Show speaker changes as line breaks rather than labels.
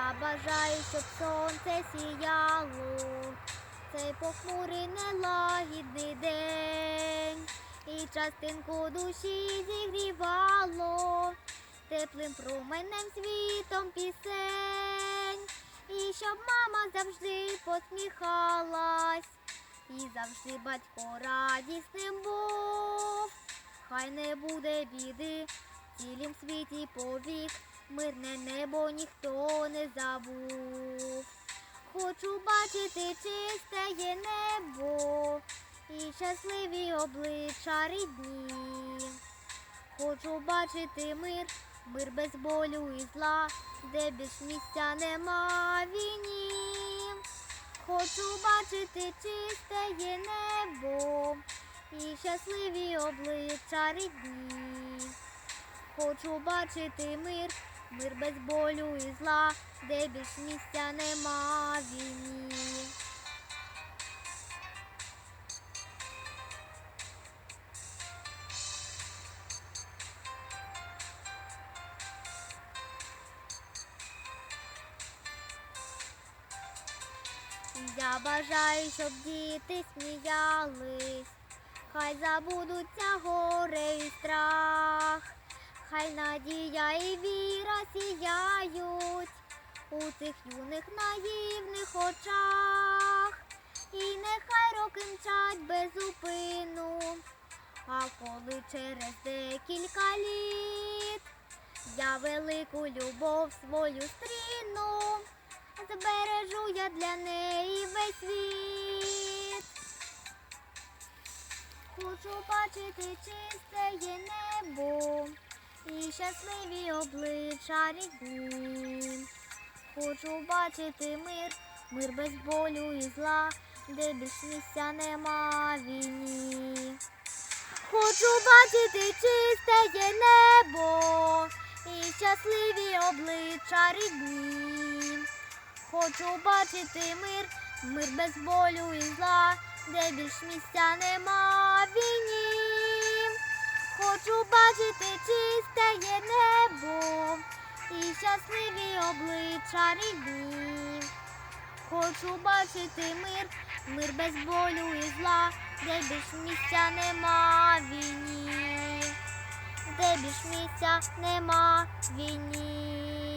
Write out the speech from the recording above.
Я бажаю, щоб сонце сіяло, цей похмурий нелагідний день, і частинку душі зігрівало, теплим променем світом пісень, і щоб мама завжди посміхалась, і завжди батько радісним був. Хай не буде біди в цілім світі повік, мирне небо ніхто не забув. Хочу бачити чисте є небо і щасливі обличчя рідні. Хочу бачити мир, мир без болю і зла, де більш місця нема війні. Хочу бачити чисте є небо і щасливі обличчя рідні. Хочу бачити мир, мир без болю і зла, де більш місця нема війні. Я бажаю, щоб діти сміялись, хай забудуться горе і страх, хай надія і віра сіяють у цих юних наївних очах, і нехай роки мчать без зупину, а коли через декілька літ я велику любов свою стріну. Збережу я для неї весь світ. Хочу бачити чисте небо щасливі обличчя рідні. Хочу бачити мир, мир без болю і зла, де більш місця нема війні. Хочу бачити чисте є небо і щасливі обличчя рідні. Хочу бачити мир, мир без болю і зла, де більш місця нема війні. Хочу бачити чисте щасливі обличчя рідні. Хочу бачити мир, мир без болю і зла, де більш місця нема війні, де більш місця нема війні.